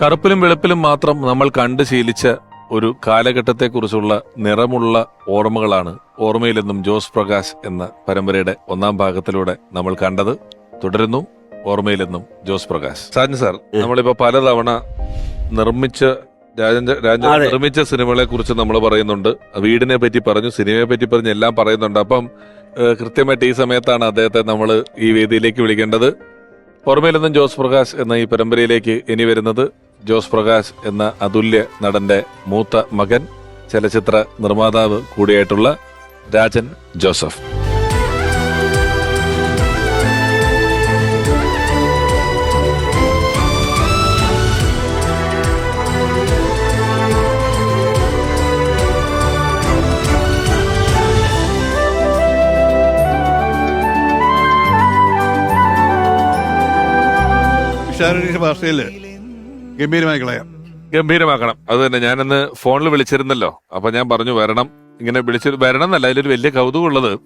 കറുപ്പിലും വെളുപ്പിലും മാത്രം നമ്മൾ കണ്ടു ശീലിച്ച ഒരു കാലഘട്ടത്തെക്കുറിച്ചുള്ള നിറമുള്ള ഓർമ്മകളാണ് ഓർമ്മയിലെന്നും ജോസ് പ്രകാശ് എന്ന പരമ്പരയുടെ ഒന്നാം ഭാഗത്തിലൂടെ നമ്മൾ കണ്ടത്. തുടരുന്നു ഓർമ്മയിലെന്നും ജോസ് പ്രകാശ്. സാജൻ സാർ നമ്മളിപ്പോ പലതവണ നിർമ്മിച്ച രാജൻ രാജൻ നിർമ്മിച്ച സിനിമകളെ കുറിച്ച് നമ്മൾ പറയുന്നുണ്ട്. വീടിനെ പറ്റി പറഞ്ഞു സിനിമയെ പറ്റി പറഞ്ഞു എല്ലാം പറയുന്നുണ്ട്. അപ്പം കൃത്യമായിട്ട് ഈ സമയത്താണ് അദ്ദേഹത്തെ നമ്മൾ ഈ വേദിയിലേക്ക് വിളിക്കേണ്ടത്. ഓർമ്മയിലെന്നും ജോസ് പ്രകാശ് എന്ന ഈ പരമ്പരയിലേക്ക് ഇനി വരുന്നത്. ജോസ് പ്രകാശ് എന്ന അതുല്യ നടന്റെ മൂത്ത മകൻ ചലച്ചിത്ര നിർമ്മാതാവ് കൂടിയായിട്ടുള്ള രാജൻ ജോസഫ്. ഭാഷയിൽ ഗംഭീരമായി കളയാം. ഗംഭീരമാക്കണം. അത് തന്നെ. ഞാനന്ന് ഫോണിൽ വിളിച്ചിരുന്നല്ലോ. അപ്പൊ ഞാൻ പറഞ്ഞു വരണം. ഇങ്ങനെ വിളിച്ച് വരണം എന്നല്ല അതിലൊരു വലിയ കൗതുകമുള്ളത്.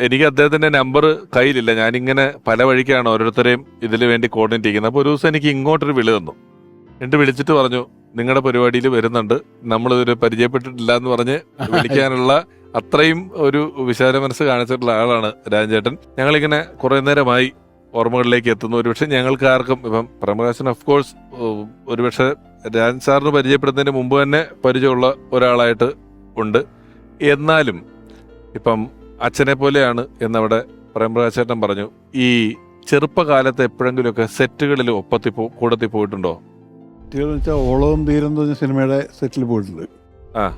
എനിക്ക് അദ്ദേഹത്തിന്റെ നമ്പർ കയ്യിലില്ല. ഞാനിങ്ങനെ പല വഴിക്കാണ് ഓരോരുത്തരെയും ഇതിനു വേണ്ടി കോർഡിനേറ്റ് ചെയ്യുന്നത്. അപ്പൊ ഒരു ദിവസം എനിക്ക് ഇങ്ങോട്ടൊരു വിളി തന്നു. എന്നിട്ട് വിളിച്ചിട്ട് പറഞ്ഞു നിങ്ങളുടെ പരിപാടിയിൽ വരുന്നുണ്ട്. നമ്മൾ ഇതൊരു പരിചയപ്പെട്ടിട്ടില്ല എന്ന് പറഞ്ഞ് വിളിക്കാനുള്ള അത്രയും ഒരു വിശാല മനസ്സ് കാണിച്ചിട്ടുള്ള ആളാണ് രാജേട്ടൻ. ഞങ്ങളിങ്ങനെ കുറെ നേരമായി ഓർമ്മകളിലേക്ക് എത്തുന്നു. ഒരുപക്ഷെ ഞങ്ങൾക്ക് ആർക്കും ഇപ്പം പ്രമകാശൻ ഓഫ് കോഴ്സ് ഒരുപക്ഷെ രാജൻ സാറിന് പരിചയപ്പെടുന്നതിന് മുമ്പ് തന്നെ പരിചയമുള്ള ഒരാളായിട്ട് ഉണ്ട്. എന്നാലും ഇപ്പം അച്ഛനെ പോലെയാണ് എന്നവിടെ പ്രേമപ്രകാശേട്ടൻ പറഞ്ഞു. ഈ ചെറുപ്പകാലത്ത് എപ്പോഴെങ്കിലുമൊക്കെ സെറ്റുകളിൽ ഒപ്പത്തി പോ കൂടത്തി പോയിട്ടുണ്ടോ? സെറ്റുകൾ വെച്ചാൽ ഓളവും തീരുന്ന സിനിമയുടെ സെറ്റിൽ പോയിട്ടുണ്ട്. ആ.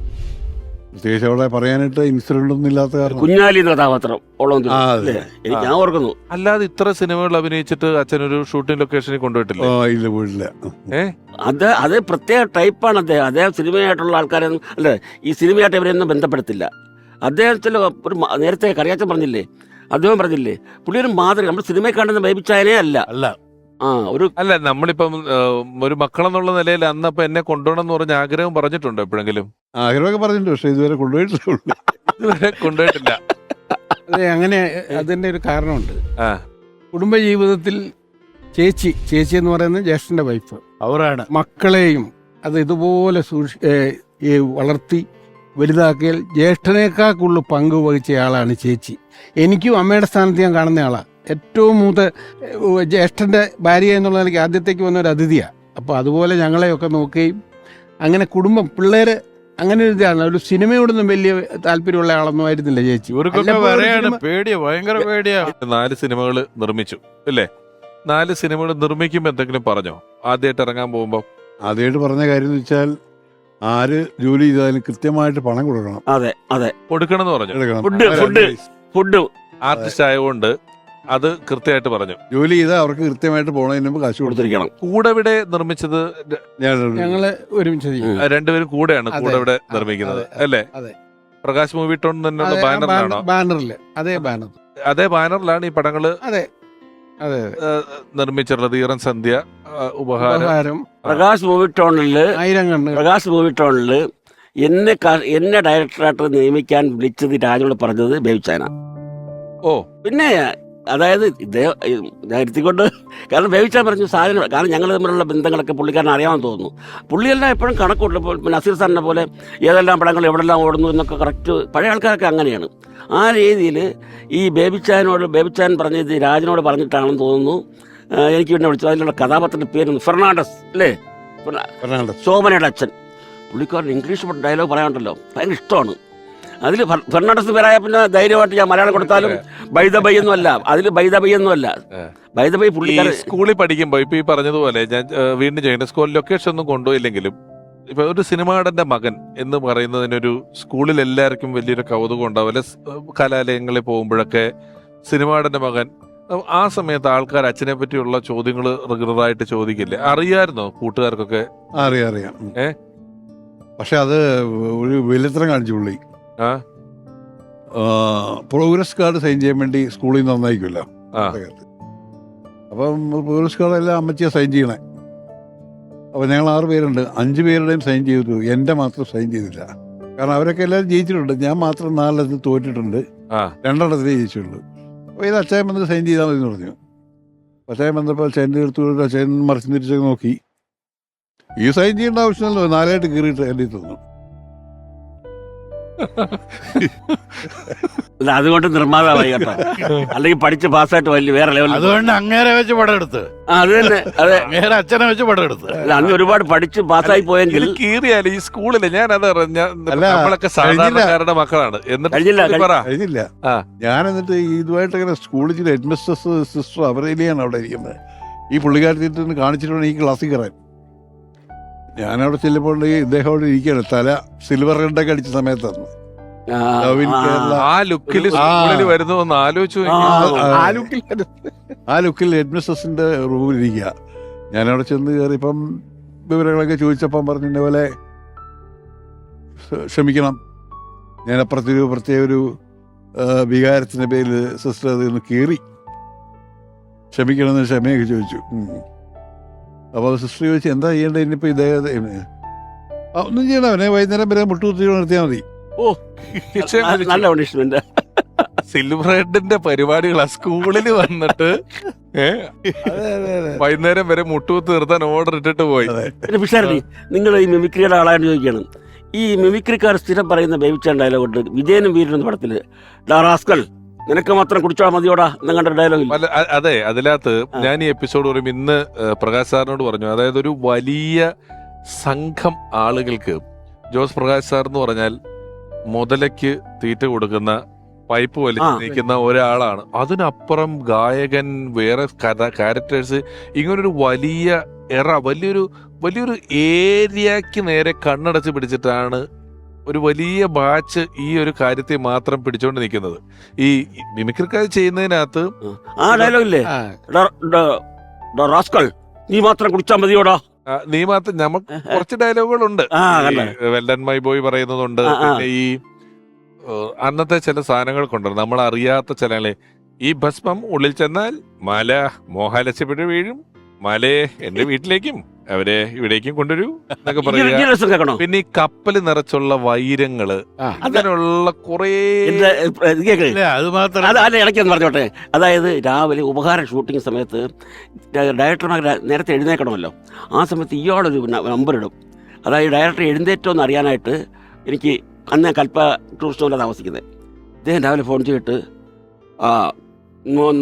പ്രത്യേകിച്ച് അവിടെ പറയാനായിട്ട് ഇൻസിഡന്റ് ഒന്നും ഇല്ലാത്ത കാരണം. കുഞ്ഞാലി എന്ന കഥാപാത്രം ഓളം ആ, അതെ. എനിക്ക് ഞാൻ ഓർക്കുന്നു. അല്ലാതെ ഇത്ര സിനിമകൾ അഭിനയിച്ചിട്ട് അച്ഛൻ ഒരു ഷൂട്ടിംഗ് ലൊക്കേഷനിൽ കൊണ്ടുപോയിട്ടില്ല? ആ, ഇല്ല പോയിട്ടില്ല. അത് അത് പ്രത്യേക ടൈപ്പാണ് അദ്ദേഹം. അദ്ദേഹം സിനിമയായിട്ടുള്ള ആൾക്കാരെ അല്ലേ ഈ സിനിമയായിട്ട് ഇവരെയൊന്നും ബന്ധപ്പെടുത്തില്ല. അദ്ദേഹത്തിൽ ഒരു മ- നേരത്തെ കറിയാച്ചൻ പറഞ്ഞില്ലേ? അദ്ദേഹം പറഞ്ഞില്ലേ പുള്ളി ഒരു മാതൃക. നമ്മൾ സിനിമയിൽ കണ്ടെന്ന് ബേബിച്ചായനെ അല്ല. അല്ല. ആ ഒരു അല്ല നമ്മളിപ്പം ഒരു മക്കളെന്നുള്ള നിലയിൽ അന്നപ്പം എന്നെ കൊണ്ടുപോകണം എന്ന് പറഞ്ഞ ആഗ്രഹം പറഞ്ഞിട്ടുണ്ടോ എപ്പോഴെങ്കിലും? ആഗ്രഹമൊക്കെ പറഞ്ഞിട്ടുണ്ട് പക്ഷെ ഇതുവരെ കൊണ്ടുപോയിട്ടില്ല. ഇതുവരെ കൊണ്ടുപോയിട്ടില്ല. അതെ അങ്ങനെ അതിന്റെ ഒരു കാരണമുണ്ട്. ആ. കുടുംബജീവിതത്തിൽ ചേച്ചി ചേച്ചി എന്ന് പറയുന്നത് ജ്യേഷ്ഠന്റെ വൈഫ്. അവരാണ്. മക്കളെയും അത് ഇതുപോലെ സൂക്ഷി ഏ, ഈ വളർത്തി വലുതാക്കിയാൽ ജ്യേഷ്ഠനേക്കാൾ കൂടുതൽ പങ്ക് വഹിച്ചയാളാണ് ചേച്ചി. എനിക്കും അമ്മയുടെ സ്ഥാനത്ത് ഞാൻ കാണുന്ന ആളാണ് ഏറ്റവും മൂത്ത ജ്യേഷ്ഠന്റെ ഭാര്യ എന്നുള്ള നിലയ്ക്ക് ആദ്യത്തേക്ക് വന്ന ഒരു അതിഥിയാണ് അപ്പോൾ അതുപോലെ ഞങ്ങളെയൊക്കെ നോക്കുകയും അങ്ങനെ കുടുംബം പിള്ളേർ അങ്ങനെ ഒരു ഇതാണ്. ഒരു സിനിമയോടൊന്നും വലിയ താല്പര്യമുള്ള ആളൊന്നും ആയിരുന്നില്ല ചേച്ചി. നാല് സിനിമകൾ നിർമ്മിച്ചു അല്ലേ നാല് സിനിമകൾ നിർമ്മിക്കുമ്പോൾ എന്തെങ്കിലും പറഞ്ഞോ? ആദ്യമായിട്ട് ഇറങ്ങാൻ പോകുമ്പോൾ ആദ്യമായിട്ട് പറഞ്ഞ കാര്യം എന്ന് വെച്ചാൽ ആര് ജോലി ചെയ്താലും കൃത്യമായിട്ട് പണം കൊടുക്കണം. അതെ അതെ. കൊടുക്കണം എന്ന് പറഞ്ഞു ഫുഡ്, ഫുഡ്. ഫുഡ്. ആർട്ടിസ്റ്റ് ആയതുകൊണ്ട് അത് കൃത്യമായിട്ട് പറഞ്ഞു. ജോലി ചെയ്താൽ അവർക്ക് കൃത്യമായിട്ട് പോണതിന് മുമ്പ് കാശ് കൊടുത്തിരിക്കണം. കൂടെ ഇവിടെ നിർമ്മിച്ചത് ഞങ്ങൾ ഒരുമിച്ച് ചെയ്യും. രണ്ടുപേരും കൂടെയാണ് അതെ, കൂടെ ഇവിടെ നിർമ്മിക്കുന്നത് അതെ, അല്ലേ? അതെ. പ്രകാശ് മൂവി ടോൺ തന്നെയുള്ള അതെ, ബാനറിലാണോ ബാനർ- ബാനറിൽ അതേ ബാനർ അതേ ബാനറിലാണ് ഈ പടങ്ങൾ അതെ അതെ ഏഹ്, നിർമ്മിച്ചിട്ടുള്ളത്. ഈറൻ സന്ധ്യ ഉപഹാരം. ഉപഹാരം. പ്രകാശ് മൂവി ടൗണിൽ ആയിരം കണ്ണ്. പ്രകാശ് മൂവി ടൗണിൽ എന്നെ ക- എന്നെ ഡയറക്ടറായിട്ട് നിയമിക്കാൻ വിളിച്ചത് രാജോട് പറഞ്ഞത് ബേബിച്ചാന ഓ. പിന്നെ അതായത് ഇദ്ദേഹം ഞാൻ ഇരുത്തിക്കൊണ്ട് കാരണം വേവിച്ചാൽ പറഞ്ഞു സാധനം കാരണം ഞങ്ങൾ തമ്മിലുള്ള ബന്ധങ്ങളൊക്കെ പുള്ളിക്കാരൻ അറിയാമെന്ന് തോന്നുന്നു. പുള്ളിയെല്ലാം എപ്പോഴും കണക്കുണ്ട്. ഇപ്പോൾ നസീർ സാറിനെ പോലെ ഏതെല്ലാം പടങ്ങൾ എവിടെല്ലാം ഓടുന്നു എന്നൊക്കെ കറക്റ്റ് പഴയ ആൾക്കാരൊക്കെ അങ്ങനെയാണ്. ആ രീതിയിൽ ഈ ബേബിച്ചാനോട് ബേബിച്ചാൻ പറഞ്ഞത് രാജനോട് പറഞ്ഞിട്ടാണെന്ന് തോന്നുന്നു. എനിക്ക് പിന്നെ വിളിച്ചത് അതിലുള്ള കഥാപാത്രത്തിന്റെ പേര് ഫെർണാണ്ടസ് അല്ലേ? ഫെർണാണ്ടസ്. ശോഭനയുടെ അച്ഛൻ. പുള്ളിക്കാരൻ ഇംഗ്ലീഷ് ഡയലോഗ് പറയാനുണ്ടല്ലോ. ഭയങ്കര ഇഷ്ടമാണ്. അതിൽ ഫെർണാണ്ടസ് പേരായ പിന്നെ ധൈര്യമായിട്ട് ഞാൻ മലയാളം കൊടുത്താലും ബൈദബൈ ഒന്നും അല്ല അതിൽ ബൈദബൈ ഒന്നും അല്ല. ബൈദബൈ പുള്ളി സ്കൂളിൽ പഠിക്കുമ്പോൾ ഇപ്പൊ ഈ പറഞ്ഞതുപോലെ ഞാൻ വീണ്ടും ചെയ്യുന്നത് സ്കൂൾ ലൊക്കേഷൻ ഒന്നും കൊണ്ടുപോയില്ലെങ്കിലും ഇപ്പൊ ഒരു സിനിമാടന്റെ മകൻ എന്ന് പറയുന്നതിനൊരു സ്കൂളിൽ എല്ലാവർക്കും വലിയൊരു കൗതുകം ഉണ്ടാവില്ല. കലാലയങ്ങളിൽ പോകുമ്പോഴൊക്കെ സിനിമാടന്റെ മകൻ ആ സമയത്ത് ആൾക്കാർ അച്ഛനെ പറ്റിയുള്ള ചോദ്യങ്ങൾ റെഗുലറായിട്ട് ചോദിക്കില്ലേ? അറിയായിരുന്നോ കൂട്ടുകാർക്കൊക്കെ? അറിയാം അറിയാം. ഏ? പക്ഷെ അത് ഒരു വെളിത്തരം കാണിച്ചു പുള്ളി? പ്രോഗ്രസ് കാർഡ് സൈൻ ചെയ്യാൻ വേണ്ടി സ്കൂളിൽ നിന്ന് നന്നായിക്കുമല്ലോ. അപ്പം പ്രോഗ്രസ് കാർഡ് എല്ലാം അമ്മച്ചിയെ സൈൻ ചെയ്യണേ. അപ്പം ഞങ്ങൾ ആറ് പേരുണ്ട്. അഞ്ച് പേരുടെയും സൈൻ ചെയ്തു എന്റെ മാത്രം സൈൻ ചെയ്തില്ല. കാരണം അവരൊക്കെ എല്ലാവരും ജയിച്ചിട്ടുണ്ട്. ഞാൻ മാത്രം നാലെണ്ണത്തിൽ തോറ്റിട്ടുണ്ട്. രണ്ടെണ്ണത്തിലേ ജയിച്ചിട്ടുള്ളൂ അപ്പോൾ ഇത് അച്ചായം വന്നിട്ട് സൈൻ ചെയ്താൽ മതി എന്ന് പറഞ്ഞു അച്ചായം വന്നപ്പോൾ ചേന്റെ അടുത്ത് അച്ചായൻ മറിച്ച് തിരിച്ചൊക്കെ നോക്കി. ഈ സൈൻ ചെയ്യേണ്ട ആവശ്യമല്ലോ നാലായിട്ട് കീറിയിട്ട് എന്റെ തന്നു അല്ല അതുകൊണ്ട് നിർമ്മാതാവായി കേട്ടോ. അല്ലെങ്കിൽ പഠിച്ച് പാസ്സായിട്ട് വലിയ വേറെ ലെവലിൽ അതുകൊണ്ട് അങ്ങേരെ വെച്ച് പടം എടുത്ത് ആ, അത് തന്നെ അതെ. അങ്ങേരെ അച്ഛനെ വെച്ച് പടം എടുത്ത് അല്ല അന്ന് ഒരുപാട് പഠിച്ച് പാസ്സായി പോയെങ്കിൽ കീറിയാലും ഈ സ്കൂളിൽ ഞാൻ അത് അല്ല, നമ്മളൊക്കെ സാധാരണക്കാരുടെ മക്കളാണ്. എന്നിട്ട് കഴിഞ്ഞില്ല, സ്കൂളിൽ പറ. കഴിഞ്ഞില്ല. ആ. ഞാൻ എന്നിട്ട് ഇതുമായിട്ട് ഇങ്ങനെ സ്കൂളിൽ ചില ഹെഡ് മിസ്റ്റേഴ്സ് സിസ്റ്റർ അവരേലിയാണ് അവിടെ ഇരിക്കുന്നത്. ഈ പുള്ളിക്കാരത്തിട്ട് കാണിച്ചിട്ടുണ്ടെങ്കിൽ ഈ ക്ലാസ്സിൽ കയറാൻ. ഞാനവിടെ ചെല്ലുമ്പോൾ ഈ ഇദ്ദേഹം അവിടെ ഇരിക്കുകയാണ്. തല സിൽവർ റെഡൊക്കെ അടിച്ച സമയത്താണ് in ആ, ലുക്കിൽ. സ്കൂളിൽ വരുന്നു എന്ന് ആലോചിച്ചു ആ, ലുക്കിൽ ഹെഡ് മിസ്റ്റേഴ്സിന്റെ റൂമിൽ ഇരിക്കുക. ഞാനവിടെ ചെന്ന് കയറിയപ്പം വിവരങ്ങളൊക്കെ ചോദിച്ചപ്പം പറഞ്ഞു പോലെ "ക്ഷ- ക്ഷമിക്കണം. ഞാൻ അപ്പുറത്തൊരു പ്രത്യേക ഒരു വികാരത്തിന്റെ പേരിൽ സിസ്റ്റർ അതിൽ നിന്ന് കീറി ക്ഷമിക്കണമെന്ന് ക്ഷമയൊക്കെ ചോദിച്ചു. അപ്പോൾ സിസ്റ്റർ ചോദിച്ചു എന്താ ചെയ്യേണ്ടത്? ഇനിയിപ്പോൾ ഇദ്ദേഹത്തെ ആ, ഒന്നും ചെയ്യണം അവനെ വൈകുന്നേരം വരെ മുട്ടുകുത്തി നിർത്തിയാൽ മതി. ഓ നല്ല പണിഷ്മെന്റ് സിൽവറേഡിന്റെ പരിപാടികളാ സ്കൂളിൽ വന്നിട്ട് വൈകുന്നേരം വരെ മുട്ടുകുത്ത് നിർത്താൻ ഓർഡർ ഇട്ടിട്ട് പോയി. പിഷാരടി നിങ്ങൾ ഈ മിമിക്രിയുടെ ആളായിട്ട് ചോദിക്കുകയാണ്. ഈ മിമിക്രിക്കാർ സ്ഥിരം പറയുന്ന ബേബിച്ചാൻ ഡയലോഗ് ഉണ്ട് വിജയനും വീരനും പടത്തിൽ. "ഡാ റാസ്കൽ നിനക്ക് മാത്രം കുടിച്ചാൽ മതിയോടാ എന്ന ഡയലോഗ് അതെ അതിനകത്ത് ഞാൻ ഈ എപ്പിസോഡ് പറയുമ്പോൾ ഇന്ന് പ്രകാശ് സാറിനോട് പറഞ്ഞു. അതായത് ഒരു വലിയ സംഘം ആളുകൾക്ക് ജോസ് പ്രകാശ് സാർ എന്ന് പറഞ്ഞാൽ മുതലയ്ക്ക് തീറ്റ കൊടുക്കുന്ന പൈപ്പ് വലിച്ചു നീക്കുന്ന ഒരാളാണ്. അതിനപ്പുറം ഗായകൻ വേറെ കഥ ക്യാരക്ടേഴ്സ് ഇങ്ങനൊരു വലിയ എറ വലിയൊരു വലിയൊരു ഏരിയക്ക് നേരെ കണ്ണടച്ച് പിടിച്ചിട്ടാണ് ഒരു വലിയ ബാച്ച് ഈ ഒരു കാര്യത്തെ മാത്രം പിടിച്ചോണ്ട് നിൽക്കുന്നത് ഈ മിമിക്രിക്കാർ ചെയ്യുന്നതിനകത്ത് ആ ഡയലോഗില്ലേ റാസ്കൾ ആ, "ഡാ- ഡാ- ഡാ റാസ്കൽ നീ മാത്രം കുടിച്ചാൽ മതിയോടാ? നീ മാത്രം നമുക്ക് കുറച്ച് ഡയലോഗുകളുണ്ട്? വെല്ലൻ മൈ ബോയ് പറയുന്നതുണ്ട്. പിന്നെ ഈ അന്നത്തെ ചില സാധനങ്ങൾക്കുണ്ട്. നമ്മൾ അറിയാത്ത ചില ഈ ഭസ്മം ഉള്ളിൽ ചെന്നാൽ മല മോഹാലസ്യപ്പെട്ട് വീഴും. മലയെ എന്റെ വീട്ടിലേക്കും. അവരെ ഇവിടേക്കും കൊണ്ടുവരൂ എന്നൊക്കെ പറയുക. കേൾക്കണോ? പിന്നെ ഈ കപ്പൽ നിറച്ചുള്ള വൈരങ്ങൾ ആ. അങ്ങനെയുള്ള കുറേ എന്റെ ഇത് കേൾക്കണേ? ഇല്ല അത് മാത്രം അത് അല്ല ഇടയ്ക്കെന്ന് പറഞ്ഞോട്ടെ. അതായത് രാവിലെ ഉപഹാര ഷൂട്ടിംഗ് സമയത്ത് ഡയറക്ടർമാർ നേരത്തെ എഴുന്നേക്കണമല്ലോ ആ സമയത്ത് ഇയാളൊരു നമ്പർ ഇടും. അതായത് ഡയറക്ടർ എഴുന്നേറ്റോ എന്ന് അറിയാനായിട്ട് എനിക്ക് അന്ന് കൽപ്പ ടൂറിസ്റ്റ് ഹോമിലാണ് താമസിക്കുന്നത് ഇദ്ദേഹം രാവിലെ ഫോൺ ചെയ്തിട്ട് ആ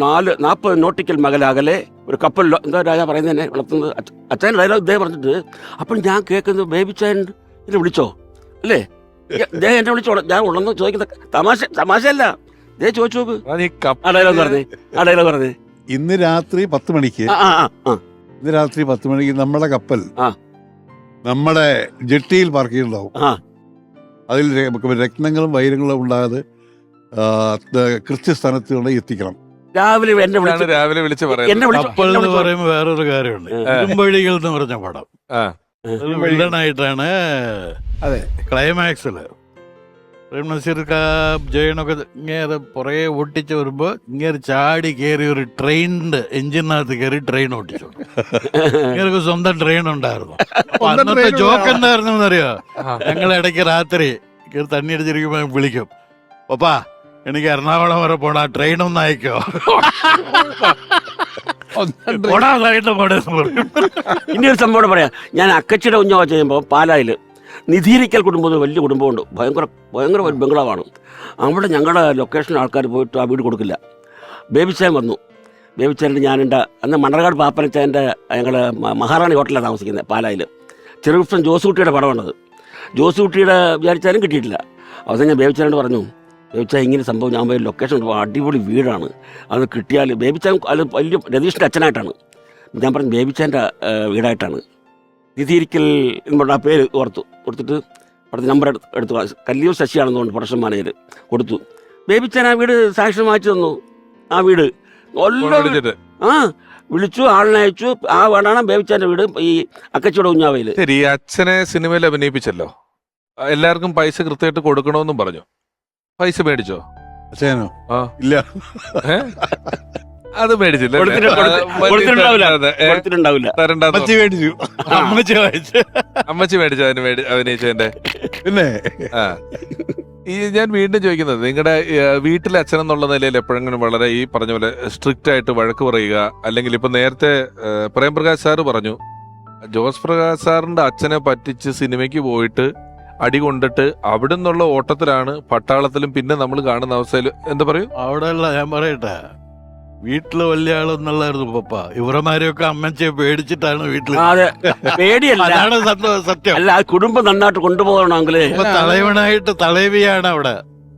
നാല് നാൽപ്പത് നോട്ടിക്കൽ മകലാകലെ ഒരു കപ്പൽ എന്താ രാജാ പറയുന്നത് തന്നെ വളർത്തുന്നത് അച്ഛൻ ഡയലോഗ് ഇദ്ദേഹം പറഞ്ഞിട്ട് അപ്പോൾ ഞാൻ കേൾക്കുന്നത് ബേബി ചാൻ എന്നെ വിളിച്ചോ? അല്ലേ? ഇദ്ദേഹം എന്നെ വിളിച്ചോ? ഞാൻ ഉള്ളെന്ന് ചോദിക്കുന്ന തമാശ തമാശയല്ല. ഇദ്ദേഹം ചോദിച്ചു നോക്ക്. ആ ഡയലോഗ് പറഞ്ഞേ ആ ഡയലോഗ് പറഞ്ഞേ. ഇന്ന് രാത്രി പത്ത് മണിക്ക് ഇന്ന് രാത്രി പത്ത് മണിക്ക് നമ്മുടെ കപ്പൽ. നമ്മുടെ ജെട്ടിയിൽ പാർക്ക് ചെയ്യുന്നുണ്ടാവും. അതിൽ രക്തങ്ങളും രത്നങ്ങളും വൈരങ്ങളും ഉണ്ടാകാതെ കൃത്യസ്ഥാനത്ത് എത്തിക്കണം. രാവിലെ എന്നെ വിളിച്ചു രാവിലെ വിളിച്ച് എന്നെ പറയുന്നത് വിളിച്ചു കപ്പൽ എന്നെ എന്ന് വിളിച്ചു പറയുമ്പോൾ വേറൊരു കാര്യമുണ്ട്. ഇരുമ്പഴികൾ എന്ന് പറഞ്ഞ പടം. വില്ലനായിട്ടാണ് അതെ. ക്ലൈമാക്സിൽ പ്രേം നസീർ കാ ജയനൊക്കെ ഇങ്ങനെ പുറകെ ഓട്ടിച്ച് വരുമ്പോ ഇങ്ങനെ ചാടി കയറി ഒരു ട്രെയിനിന്റെ എഞ്ചിനകത്ത് കയറി ട്രെയിൻ ഓട്ടിച്ചു ഇങ്ങനെ സ്വന്തം ട്രെയിൻ ഉണ്ടായിരുന്നു. അപ്പൊ സ്വന്തം അന്നത്തെ train ജോക്ക് എന്തായിരുന്നു എന്നറിയോ. ഞങ്ങൾ ഇടയ്ക്ക് രാത്രി കയറി തണ്ണി അടിച്ചിരിക്കുമ്പോ വിളിക്കും. പപ്പാ എനിക്ക് എറണാകുളം വരെ പോണ ട്രെയിൻ ഒന്ന് അയക്കോ. പോടാ ഇനി ഒരു സംഭവം കൂടെ പറയാം. ഞാൻ അക്കച്ചിയുടെ കുഞ്ഞാവ ചെയ്യുമ്പോൾ പാലായിൽ നിധീരിക്കൽ കുടുംബം എന്ന് വലിയ കുടുംബമുണ്ട്. ഭയങ്കര ഭയങ്കര ഒരു ബംഗ്ലാവാണ്. അവിടെ ഞങ്ങളുടെ ലൊക്കേഷൻ ആൾക്കാർ പോയിട്ട് ആ വീട് കൊടുക്കില്ല. ബേബിച്ചാൻ വന്നു. ബേബിച്ചാന്റെ ഞാനുണ്ട് അന്ന് മണ്ണർകാട് പാപ്പനച്ചാന്റെ ഞങ്ങൾ മഹാറാണി ഹോട്ടലാണ് താമസിക്കുന്നത് പാലായിൽ ചെറുകൃഷ്ണൻ ജോസൂട്ടിയുടെ പടമാണത് ജോസുകുട്ടിയുടെ വിചാരിച്ചാലും കിട്ടിയിട്ടില്ല. അവസാനം ഞാൻ ബേബിച്ചാനോട് പറഞ്ഞു ബേബിച്ചാ ഇങ്ങനെ സംഭവം ഞാൻ പോയി ലൊക്കേഷൻ അടിപൊളി വീടാണ്. അത് കിട്ടിയാൽ ബേബിച്ചാൻ അത് വലിയ രതീഷിന്റെ അച്ഛനായിട്ടാണ്. ഞാൻ പറഞ്ഞു ബേബിച്ചാന്റെ വീടായിട്ടാണ്. നിധിയിരിക്കൽ എന്ന് പറഞ്ഞ ആ പേര് ഓർത്തു. കൊടുത്തിട്ട് അവിടുത്തെ നമ്പർ എടുത്ത് കല്ലിയൂർ ശശിയാണെന്ന് തോന്നുന്നു പ്രൊഡക്ഷൻ മാനേജർ കൊടുത്തു. ബേബിച്ചാൻ ആ വീട് സാക്ഷ്യം വായിച്ചു തന്നു. ആ വീട് ആ വിളിച്ചു ആളിനെ അയച്ചു. ആ വീടാണ് ബേബിച്ചാന്റെ വീട് ഈ അക്കച്ചിയുടെ കുഞ്ഞാവയിൽ. ശരി അച്ഛനെ സിനിമയിൽ അഭിനയിപ്പിച്ചല്ലോ. എല്ലാവർക്കും പൈസ കൃത്യമായിട്ട് കൊടുക്കണമെന്നും പറഞ്ഞു. പൈസ മേടിച്ചോ? അച്ഛനോ? ആ. ഇല്ല. ഏ? അത് മേടിച്ചില്ല അമ്മച്ചി കൊടുത്തിട്ട്- കൊടുത്തി- കൊടുത്തിട്ടുണ്ടാവില്ല. കൊടുത്തിട്ടുണ്ടാവില്ല. മേടിച്ചു അമ്മച്ചി വായിച്ച് പറഞ്ഞു. അമ്മച്ചി മേടിച്ചോ. അതിന് മേടി അഭിനയിച്ചതിന്റെ? പിന്നെ? ആ. ഈ ഞാൻ വീണ്ടും ചോദിക്കുന്നത് നിങ്ങളുടെ വീട്ടിലെ അച്ഛൻ എന്നുള്ള നിലയിൽ എപ്പോഴെങ്കിലും വളരെ ഈ പറഞ്ഞ പോലെ സ്ട്രിക്റ്റ് ആയിട്ട് വഴക്ക് പറയുക അല്ലെങ്കിൽ ഇപ്പൊ നേരത്തെ ഏ, പ്രേംപ്രകാശ് സാറ് പറഞ്ഞു ജോസ് പ്രകാശ് സാറിന്റെ അച്ഛനെ പറ്റിച്ച് സിനിമയ്ക്ക് പോയിട്ട് അടി കൊണ്ടിട്ട് അവിടെ നിന്നുള്ള ഓട്ടത്തിലാണ് പട്ടാളത്തിലും പിന്നെ നമ്മൾ കാണുന്ന അവസ്ഥയിൽ എന്താ പറയൂ? അവിടെ അല്ല ഞാൻ പറയട്ടെ. വീട്ടിൽ വലിയ ആളൊന്നുള്ളായിരുന്നു പപ്പ. ഇവരമാരെയൊക്കെ അമ്മച്ചെ പേടിച്ചിട്ടാണ് വീട്ടിൽ അതെ. പേടിയല്ല. അതാണ് സത്യം സത്യം. അല്ല ആ കുടുംബം നന്നായിട്ട് കൊണ്ടുപോകണമെങ്കിൽ തലവനായിട്ട് തലവിയാണ് അവിടെ.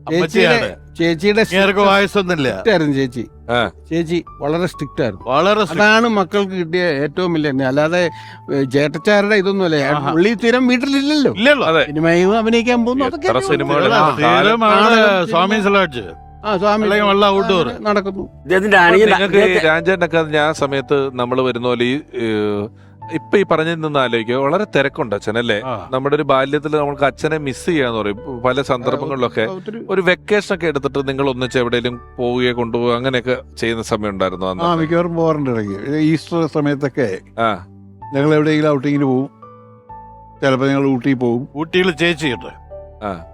അമ്മച്ചിയാണ്. ചേച്ചിയുടെ വയസ്സൊന്നുമില്ല ആയിരുന്നു ചേച്ചി ആ. ചേച്ചി വളരെ സ്ട്രിക്റ്റ് ആയിരുന്നു വളരെ strict. അതാണ് മക്കൾക്ക് കിട്ടിയ ഏറ്റവും വലിയ എണ്ണ. അല്ലാതെ ഏ, ജേട്ടച്ചാരുടെ ഇതൊന്നുമല്ല ആഹാ. പുള്ളി തീരം വീട്ടിലില്ലല്ലോ ഇല്ലല്ലോ അതെ സിനിമയും അഭിനയിക്കാൻ പോകുന്നു അതൊക്കെ എത്ര സിനിമകൾ സ്വാമി. സലാഡ്ജ് ആ സ്വാമി അല്ലെങ്കിൽ outdoor. നടക്കുന്നു ഇദ്ദേഹത്തിന്റെ അണിയൻ നിങ്ങൾക്ക് രാജേട്ടനൊക്കെ ഞാൻ സമയത്ത് നമ്മൾ വരുന്ന പോലെ ഈ ഏഹ്, ഇപ്പൊ ഈ പറഞ്ഞു നിന്ന് ആലോചിക്കുക വളരെ തിരക്കുണ്ട് അച്ഛനല്ലേ അല്ലേ? നമ്മുടെ ഒരു ബാല്യത്തിൽ നമുക്ക് അച്ഛനെ മിസ് ചെയ്യാന്ന് പറയും. പല സന്ദർഭങ്ങളിലൊക്കെ ഒരു വെക്കേഷൻ ഒക്കെ എടുത്തിട്ട് നിങ്ങൾ ഒന്നിച്ച് എവിടെയെങ്കിലും പോവുകയോ കൊണ്ടുപോവുക അങ്ങനെയൊക്കെ ചെയ്യുന്ന സമയം ഉണ്ടായിരുന്നു ആ മിക്കവാറും പോകാറുണ്ട് ഇടയ്ക്ക്. ഈസ്റ്റർ സമയത്തൊക്കെ ആ. ഞങ്ങൾ എവിടെയെങ്കിലും ഔട്ടിങ്ങിന് പോകും ചിലപ്പോൾ ഞങ്ങൾ ഊട്ടി പോകും ഊട്ടിയിൽ ചേച്ചിട്ട് ആ.